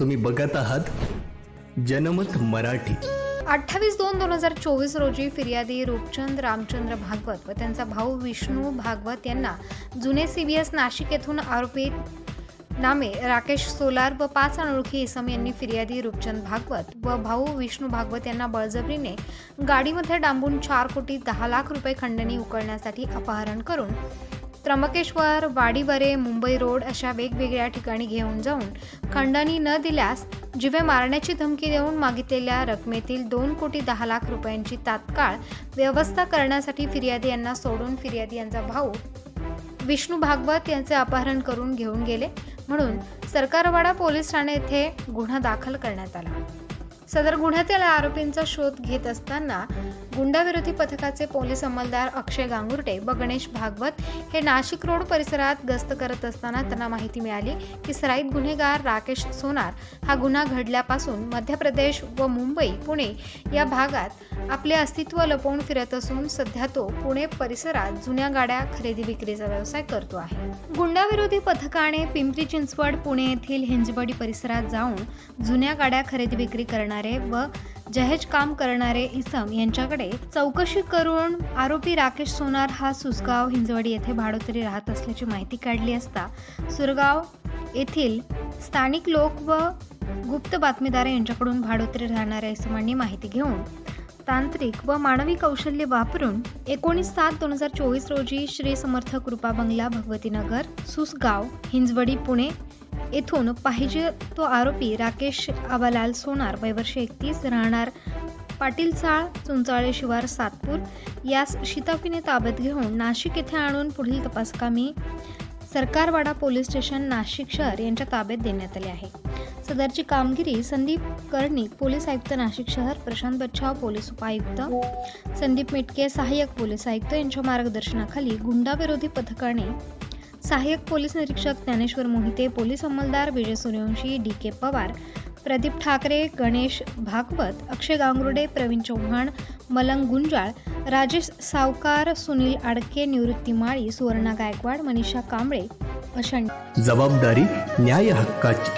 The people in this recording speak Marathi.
तुम्ही बघत आहात जनमत मराठी. अठ्ठावीस दोन दोन हजार चोवीस रोजी फिर्यादी रूपचंद रामचंद्र भागवत व त्यांचा भाऊ विष्णू भागवत यांना जुने सीबीएस नाशिक येथून आरोपित नामे राकेश सोलार व पाच अनोळखी इसम यांनी फिर्यादी रूपचंद भागवत व भाऊ विष्णू भागवत यांना बळजबरीने गाडीमध्ये डांबून चार कोटी दहा लाख रुपये खंडणी उकळण्यासाठी अपहरण करून त्र्यंबकेश्वर वाडीवरे मुंबई रोड अशा वेगवेगळ्या ठिकाणी घेऊन जाऊन खंडणी न दिल्यास जिवे मारण्याची धमकी देऊन मागितलेल्या रकमेतील दोन कोटी दहा लाख रुपयांची तात्काळ व्यवस्था करण्यासाठी फिर्यादी यांना सोडून फिर्यादी यांचा भाऊ विष्णू भागवत यांचे अपहरण करून घेऊन गेले. म्हणून सरकारवाडा पोलीस ठाणे येथे गुन्हा दाखल करण्यात आला. सदर गुन्ह्यातील आरोपींचा शोध घेत असताना गुंडाविरोधी पथकाचे पोलीस अंमलदार अक्षय गांगुर्टे व गणेश भागवत हे नाशिक रोड परिसरात गस्त करत असताना त्यांना माहिती मिळाली की सराईत गुन्हेगार राकेश सोनार हा गुन्हा घडल्यापासून मध्य प्रदेश व मुंबई पुणे या भागात आपले अस्तित्व लपवून फिरत असून सध्या तो पुणे परिसरात जुन्या गाड्या खरेदी विक्रीचा व्यवसाय करतो आहे. गुंडाविरोधी पथकाने पिंपरी चिंचवड पुणे येथील हिंजवडी परिसरात जाऊन जुन्या गाड्या खरेदी विक्री करणारे व जहेज काम करणारे इसम यांच्याकडे चौकशी करून आरोपी राकेश सोनार हा सुसगाव हिंजवडी येथे भाडोतरी राहत असल्याची माहिती काढली असता सुरगाव येथील स्थानिक लोक व गुप्त बातमीदार यांच्याकडून भाडोतरी राहणाऱ्या इसमांनी माहिती घेऊन तांत्रिक व मानवी कौशल्य वापरून एकोणीस सात दोन हजार चोवीस रोजी श्री समर्थ कृपा बंगला भगवतीनगर सुसगाव हिंजवडी पुणे येथून पाहिजे तो आरोपी राकेश आबालाल सोनार वयवर्ष एकतीस राहणार पाटील चाळ चुंचाळे शिवार सातपूर. यास शिताफीने ताब्यात घेऊन नाशिक येथे आणून पुढील तपासकामी सरकारवाडा पोलीस स्टेशन नाशिक शहर यांच्या ताब्यात देण्यात आले आहे. सदरची कामगिरी संदीप कर्णिक पोलीस आयुक्त नाशिक शहर प्रशांत बच्छाव पोलीस उपायुक्त संदीप मिटके सहाय्यक पोलीस आयुक्त यांच्या मार्गदर्शनाखाली गुंडाविरोधी पथकाने सहाय्यक पोलीस निरीक्षक ज्ञानेश्वर मोहिते पोलीस अंमलदार विजय सूर्यवंशी डी के पवार प्रदीप ठाकरे गणेश भागवत अक्षय गांगुर्डे प्रवीण चव्हाण मलंग गुंजाळ राजेश सावकार सुनील आडके निवृत्ती माळी सुवर्णा गायकवाड मनीषा कांबळे अशा जबाबदारी न्याय हक्काची